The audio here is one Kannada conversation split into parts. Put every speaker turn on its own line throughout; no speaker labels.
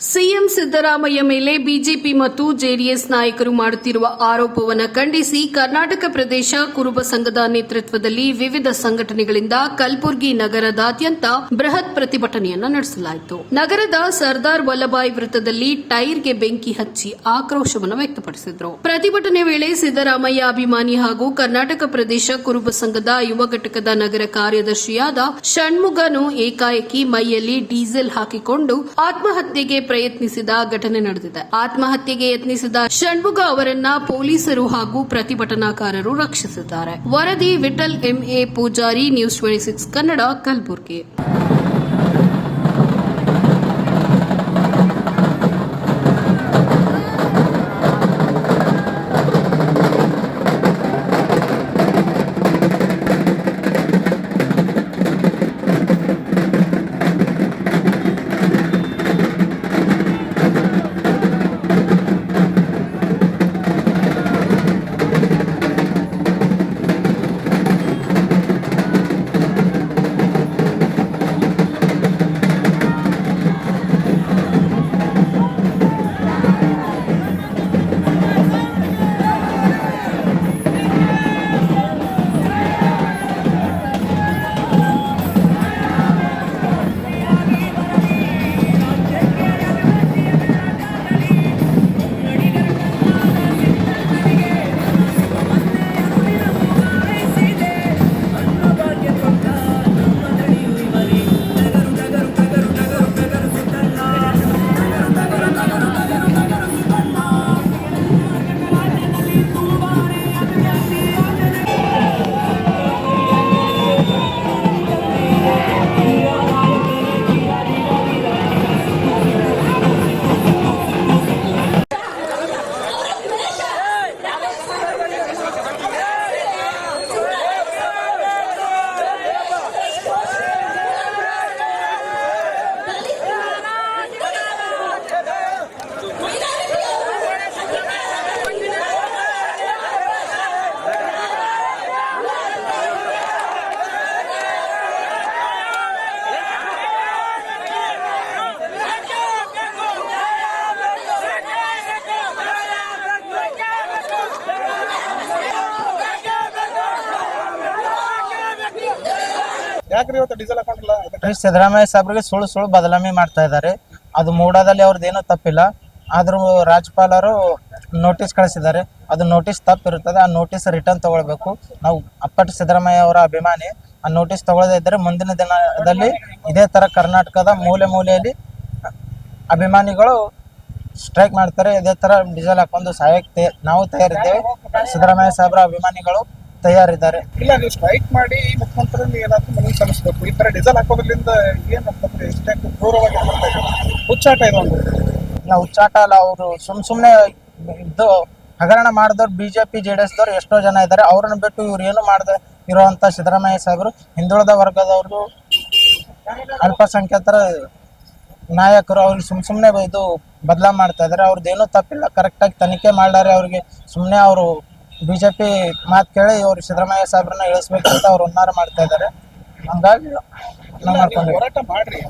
ಸಿಎಂ ಸಿದ್ದರಾಮಯ್ಯ ಮೇಲೆ ಬಿಜೆಪಿ ಮತ್ತು ಜೆಡಿಎಸ್ ನಾಯಕರು ಮಾಡುತ್ತಿರುವ ಆರೋಪವನ್ನು ಖಂಡಿಸಿ ಕರ್ನಾಟಕ ಪ್ರದೇಶ ಕುರುಬ ಸಂಘದ ನೇತೃತ್ವದಲ್ಲಿ ವಿವಿಧ ಸಂಘಟನೆಗಳಿಂದ ಕಲಬುರಗಿ ನಗರದಾದ್ಯಂತ ಬೃಹತ್ ಪ್ರತಿಭಟನೆಯನ್ನು ನಡೆಸಲಾಯಿತು. ನಗರದ ಸರ್ದಾರ್ ವಲ್ಲಭಾಯಿ ವೃತ್ತದಲ್ಲಿ ಟೈರ್ಗೆ ಬೆಂಕಿ ಹಚ್ಚಿ ಆಕ್ರೋಶವನ್ನು ವ್ಯಕ್ತಪಡಿಸಿದರು. ಪ್ರತಿಭಟನೆ ವೇಳೆ ಸಿದ್ದರಾಮಯ್ಯ ಅಭಿಮಾನಿ ಹಾಗೂ ಕರ್ನಾಟಕ ಪ್ರದೇಶ ಕುರುಬ ಸಂಘದ ಯುವ ಘಟಕದ ನಗರ ಕಾರ್ಯದರ್ಶಿಯಾದ ಷಣ್ಮುಗನು ಏಕಾಏಕಿ ಮೈಯಲ್ಲಿ ಡೀಸೆಲ್ ಹಾಕಿಕೊಂಡು ಆತ್ಮಹತ್ಯೆಗೆ ಪ್ರಯತ್ನಿಸಿದ ಘಟನೆ ನಡೆದಿದೆ. ಆತ್ಮಹತ್ಯೆಗೆ ಯತ್ನಿಸಿದ ಷಣ್ಮುಗ ಅವರನ್ನ ಪೊಲೀಸರು ಹಾಗೂ ಪ್ರತಿಭಟನಾಕಾರರು ರಕ್ಷಿಸಿದ್ದಾರೆ. ವರದಿ Vithal M A Pujari, news twenty six Kannada, Kalaburagi.
Siddaramaiah ಸಾಹೇಬ್ರಿಗೆ ಸುಳ್ಳು ಸುಳ್ಳು ಬದಲಾವಣೆ ಮಾಡ್ತಾ ಇದ್ದಾರೆ. ಅದು ಮೂಡಾದಲ್ಲಿ ಅವ್ರದ್ದೇನೂ ತಪ್ಪಿಲ್ಲ. ಆದ್ರೂ ರಾಜ್ಯಪಾಲರು ನೋಟಿಸ್ ಕಳಿಸಿದ್ದಾರೆ. ಅದು ನೋಟಿಸ್ ತಪ್ಪಿರುತ್ತದೆ. ಆ ನೋಟಿಸ್ ರಿಟರ್ನ್ ತಗೊಳ್ಬೇಕು. ನಾವು ಅಪ್ಪಟ ಸಿದ್ದರಾಮಯ್ಯ ಅವರ ಅಭಿಮಾನಿ, ಆ ನೋಟಿಸ್ ತಗೊಳ್ಳದೇ ಇದ್ದರೆ ಮುಂದಿನ ದಿನದಲ್ಲಿ ಇದೇ ತರ ಕರ್ನಾಟಕದ ಮೂಲೆ ಮೂಲೆಯಲ್ಲಿ ಅಭಿಮಾನಿಗಳು ಸ್ಟ್ರೈಕ್ ಮಾಡ್ತಾರೆ. ಇದೇ ತರ ಡೀಸೆಲ್ ಹಾಕೊಂಡು ಸಹಾಯಕ್ಕೆ ನಾವು ತಯಾರಿದ್ದೇವೆ. ಸಿದ್ದರಾಮಯ್ಯ ಸಾಹೇಬ್ರ ಅಭಿಮಾನಿಗಳು. ತಯಾರಿದ್ದಾರೆ.
ಇಲ್ಲ ನೀವು ಸ್ಟ್ರೈಕ್ ಮಾಡಿ ಮುಖ್ಯಮಂತ್ರಿ ಏನಾದ್ರು ಮನವಿ ಸಲ್ಲಿಸಬೇಕು. ಈ ತರ ಡೀಸೆಲ್ ಹಾಕೋದ್ರಿಂದ ಏನು ಆಗ್ತದೆ? ಇಷ್ಟೇ ಕ್ರೂರವಾಗಿ ಹುಚ್ಚಾಟ ಇದು ಒಂದು.
ನಾವು ಹುಚ್ಚಾಟ ಅಲ್ಲ ಅವರು ಸುಮ್ ಸುಮ್ಮನೆ ಇದು ಹಗರಣ ಮಾಡಿದವ್ರು ಬಿಜೆಪಿ ಜೆ ಡಿ ಎಸ್ ದವ್ರು ಎಷ್ಟೋ ಜನ ಇದ್ದಾರೆ. ಅವ್ರನ್ನ ಬಿಟ್ಟು ಇವ್ರು ಏನು ಮಾಡದೆ ಇರುವಂತ ಸಿದ್ದರಾಮಯ್ಯ ಸಾಹೇಬರು ಹಿಂದುಳಿದ ವರ್ಗದವರು ಅಲ್ಪಸಂಖ್ಯಾತರ ನಾಯಕರು ಅವ್ರಿಗೆ ಸುಮ್ ಸುಮ್ಮನೆ ಇದು ಬದಲಾ ಮಾಡ್ತಾ ಇದ್ದಾರೆ. ಅವ್ರದ್ದು ಏನೂ ತಪ್ಪಿಲ್ಲ ಕರೆಕ್ಟಾಗಿ ತನಿಖೆ ಮಾಡ್ಲಾರೆ ಅವ್ರಿಗೆ. ಸುಮ್ಮನೆ ಅವರು ಬಿಜೆಪಿ ಮಾತು ಕೇಳಿ ಇವ್ರು ಸಿದ್ದರಾಮಯ್ಯ ಸಾಹೇಬ್ರನ್ನ ಇಳಿಸ್ಬೇಕಂತ ಅವ್ರು ಹುನ್ನಾರ ಮಾಡ್ತಾ ಇದ್ದಾರೆ ಹಂಗಾಗಿ ನಾವು
ನೀವು ಹೋರಾಟ ಮಾಡ್ರಿ.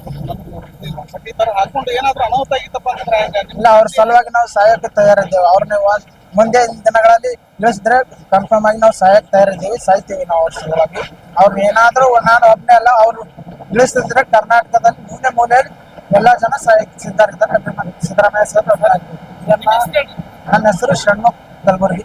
ಈ ತರ ಹಾಕೊಂಡು ಏನಾದ್ರು ಅನಾಹುತ ಆಗಿತ್ತಪ್ಪ ಅಂದ್ರೆ ಹೆಂಗ
ಇಲ್ಲ ಅವ್ರ ಸಲುವಾಗಿ ನಾವು ಸಹಾಯಕ್ಕೆ ತಯಾರಿದ್ದೇವೆ. ಅವ್ರನ್ನ ಒಂದ್ ಮುಂದೆ ದಿನಗಳಲ್ಲಿ ಇಳಿಸಿದ್ರೆ ಕನ್ಫರ್ಮ್ ಆಗಿ ನಾವು ಸಹಾಯಕ್ಕೆ ತಯಾರಿದ್ದೀವಿ. ಸಾಯ್ತೀವಿ ನಾವು ಅವ್ರ ಸಲುವಾಗಿ. ಅವ್ರು ಏನಾದ್ರೂ ನಾನು ಒಬ್ಬನೇ ಅಲ್ಲ ಅವ್ರು ಇಳಿಸಿದ್ರೆ ಕರ್ನಾಟಕದಲ್ಲಿ ಮೂಲೆ ಮೂಲೆಯಲ್ಲಿ ಎಲ್ಲಾ ಜನ ಸಹಾಯಕ್ಕೆ ಸಿದ್ಧರಿದ್ದಾರೆ. ಅಭಿಮಾನಿ ಸಿದ್ದರಾಮಯ್ಯ ಸರ್ ನನ್ನ ಹೆಸರು ಷಣ್ಮುಖ್ ಕಲಬುರ್ಗಿ.